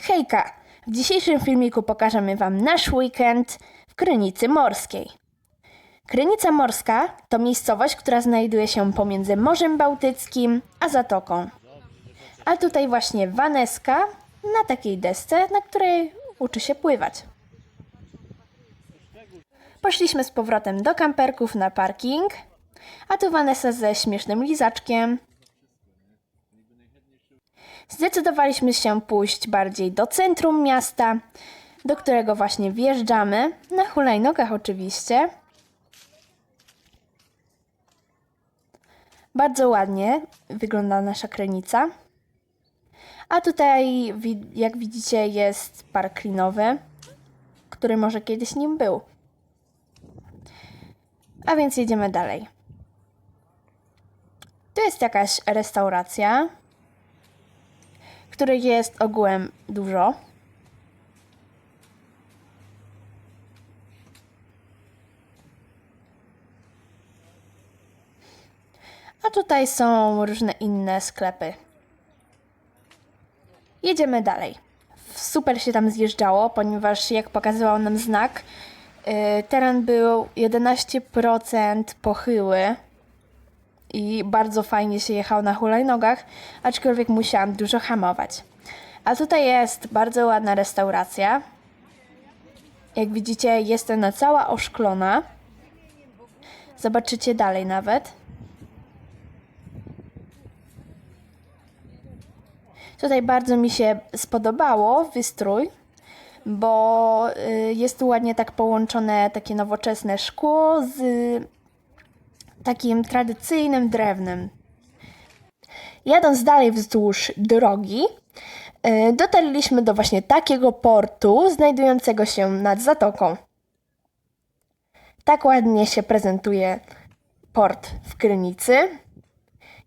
Hejka! W dzisiejszym filmiku pokażemy Wam nasz weekend w Krynicy Morskiej. Krynica Morska to miejscowość, która znajduje się pomiędzy Morzem Bałtyckim a Zatoką. A tutaj właśnie Waneska na takiej desce, na której uczy się pływać. Poszliśmy z powrotem do kamperków na parking, a tu Vanessa ze śmiesznym lizaczkiem. Zdecydowaliśmy się pójść bardziej do centrum miasta, do którego właśnie wjeżdżamy, na hulajnogach oczywiście. Bardzo ładnie wygląda nasza krynica. A tutaj, jak widzicie, jest park linowy, który może kiedyś nim był. A więc jedziemy dalej. Tu jest jakaś restauracja, których jest ogółem dużo. A tutaj są różne inne sklepy. Jedziemy dalej. Super się tam zjeżdżało, ponieważ jak pokazywał nam znak, yy, teren był 11% pochyły i bardzo fajnie się jechał na hulajnogach, aczkolwiek musiałam dużo hamować. A tutaj jest bardzo ładna restauracja. Jak widzicie, jest ona cała oszklona. Zobaczycie dalej nawet. Tutaj bardzo mi się spodobało wystrój, bo y, jest tu ładnie tak połączone takie nowoczesne szkło z takim tradycyjnym drewnem. Jadąc dalej wzdłuż drogi, y, dotarliśmy do właśnie takiego portu znajdującego się nad zatoką. Tak ładnie się prezentuje port w Krynicy.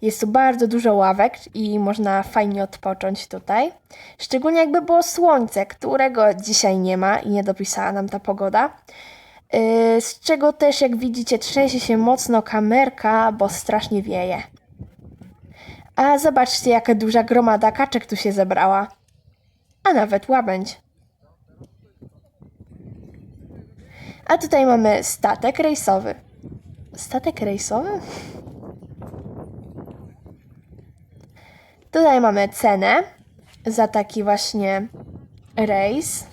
Jest tu bardzo dużo ławek i można fajnie odpocząć tutaj. Szczególnie jakby było słońce, którego dzisiaj nie ma i nie dopisała nam ta pogoda. Yy, z czego też, jak widzicie, trzęsie się mocno kamerka, bo strasznie wieje. A zobaczcie, jaka duża gromada kaczek tu się zebrała. A nawet łabędź. A tutaj mamy statek rejsowy. Statek rejsowy? Tutaj mamy cenę za taki właśnie rejs.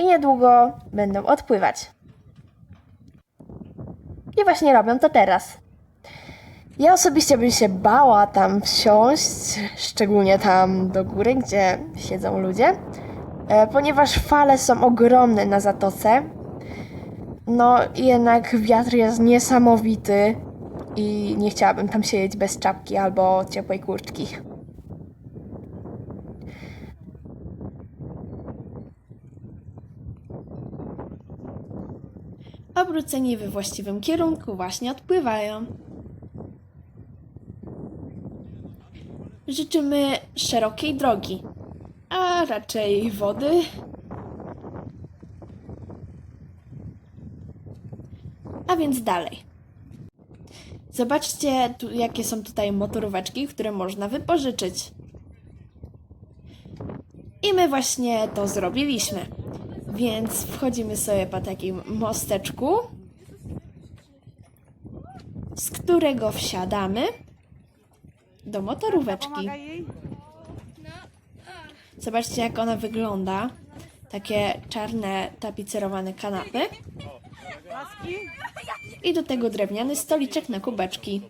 I niedługo będą odpływać. I właśnie robią to teraz. Ja osobiście bym się bała tam wsiąść, szczególnie tam do góry, gdzie siedzą ludzie, e, ponieważ fale są ogromne na zatoce. No, jednak wiatr jest niesamowity i nie chciałabym tam siedzieć bez czapki albo ciepłej kurtki. Obróceni we właściwym kierunku właśnie odpływają. Życzymy szerokiej drogi, a raczej wody. A więc dalej. Zobaczcie, tu, jakie są tutaj motoróweczki, które można wypożyczyć. I my właśnie to zrobiliśmy. Więc wchodzimy sobie po takim mosteczku, z którego wsiadamy do motoróweczki. Zobaczcie, jak ona wygląda. Takie czarne, tapicerowane kanapy. I do tego drewniany stoliczek na kubeczki.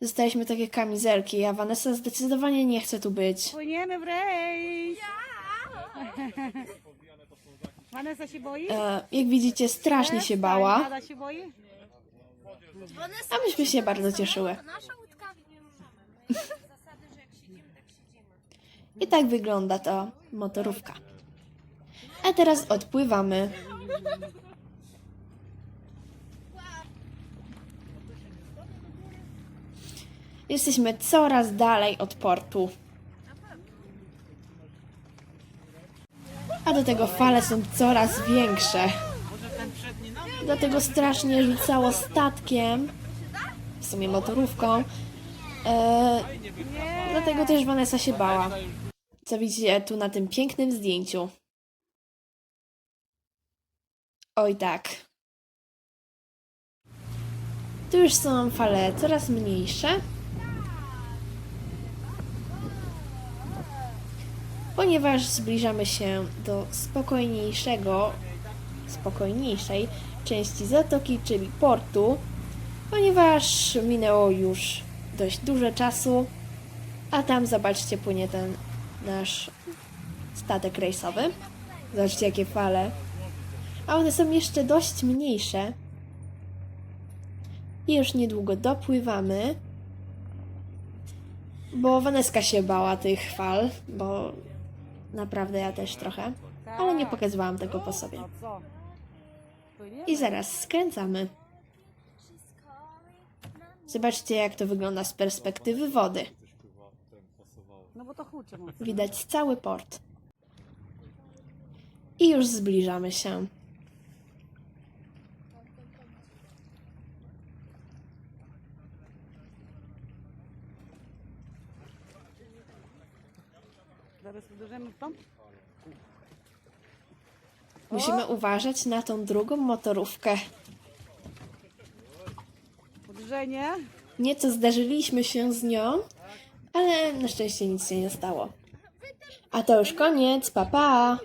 Dostaliśmy takie kamizelki, a Vanessa zdecydowanie nie chce tu być. Płyniemy w rejs! Vanessa się boi? E, jak widzicie, strasznie się bała, Ada się boi? a myśmy się bardzo cieszyły. Nasza łódka nie ma zasady, że jak siedzimy, tak siedzimy. I tak wygląda ta motorówka. A teraz odpływamy. Jesteśmy coraz dalej od portu. A do tego fale są coraz większe. Dlatego strasznie rzucało statkiem w sumie motorówką. E, dlatego też Vanessa się bała. Co widzicie tu na tym pięknym zdjęciu. Oj tak. Tu już są fale coraz mniejsze. Ponieważ zbliżamy się do spokojniejszego, spokojniejszej części zatoki, czyli portu, ponieważ minęło już dość dużo czasu, a tam zobaczcie płynie ten nasz statek rejsowy. Zobaczcie jakie fale. A one są jeszcze dość mniejsze. I już niedługo dopływamy. Bo Waneska się bała tych fal, bo naprawdę ja też trochę. Ale nie pokazywałam tego po sobie. I zaraz skręcamy. Zobaczcie, jak to wygląda z perspektywy wody. No. Widać cały port. I już zbliżamy się. Zaraz uderzymy w tą? Musimy uważać na tą drugą motorówkę. Uderzenie. Nieco zdarzyliśmy się z nią, ale na szczęście nic się nie stało. A to już koniec, pa pa!